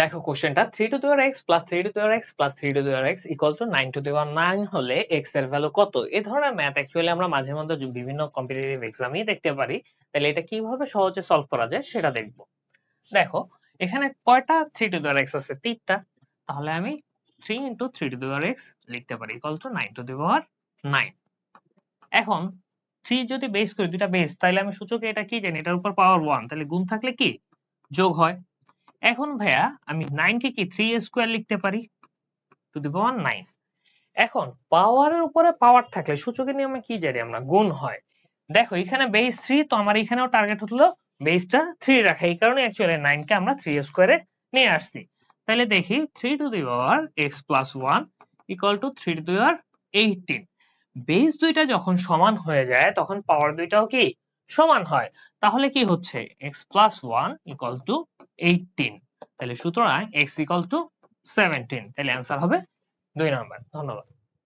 দেখো কোশ্চেনটা three to the power x plus three to the power x plus three to the power x equal to nine to the power nine হলে এক্সের value কত? এ ধরনের math actually আমরা মাঝে মধ্যে বিভিন্ন কম্পিটিটিভ এক্সামেই দেখতে পারি। তাহলে এটা কীভাবে সহজে সলভ করা যায় সেটা দেখব। দেখো, এখানে কয়টা থ্রি টু দেওয়ার এক্স আছে? তিনটা। তাহলে আমি three into three to the power x লিখতে পারি equal to nine to the power nine এখন থ্রি যদি বেস করি, দুইটা বেস তাহলে আমি সূচকে এটা কি জানি? এটার উপর পাওয়ার ওয়ান তাহলে গুণ থাকলে কি? যোগ হয়। এখন ভাইয়া আমি নাইন কে থ্রি স্কোয়ার লিখতে পারি? টু দি পাওয়ার নাইন এখন পাওয়ারের উপরে পাওয়ার থাকলে সূচকের নিয়মে কি জানি আমরা? গুণ হয়। দেখো, এখানে বেস থ্রি তো আমার এখানেও টার্গেট হলো বেসটা থ্রি রাখা। এই কারণে অ্যাকচুয়ালি নাইন কে আমরা থ্রি স্কোয়ারে নিয়ে আসছি। তাহলে দেখি three to the power x plus one equal to three to the power eighteen base দুইটা যখন সমান হয়ে যায়, তখন পাওয়ার দুইটাও কি? সমান হয়। তাহলে কি হচ্ছে? X plus one equal to eighteen তাহলে সুতরাং এক্স x টু তাহলে অ্যান্সার হবে দুই নম্বর ধন্যবাদ।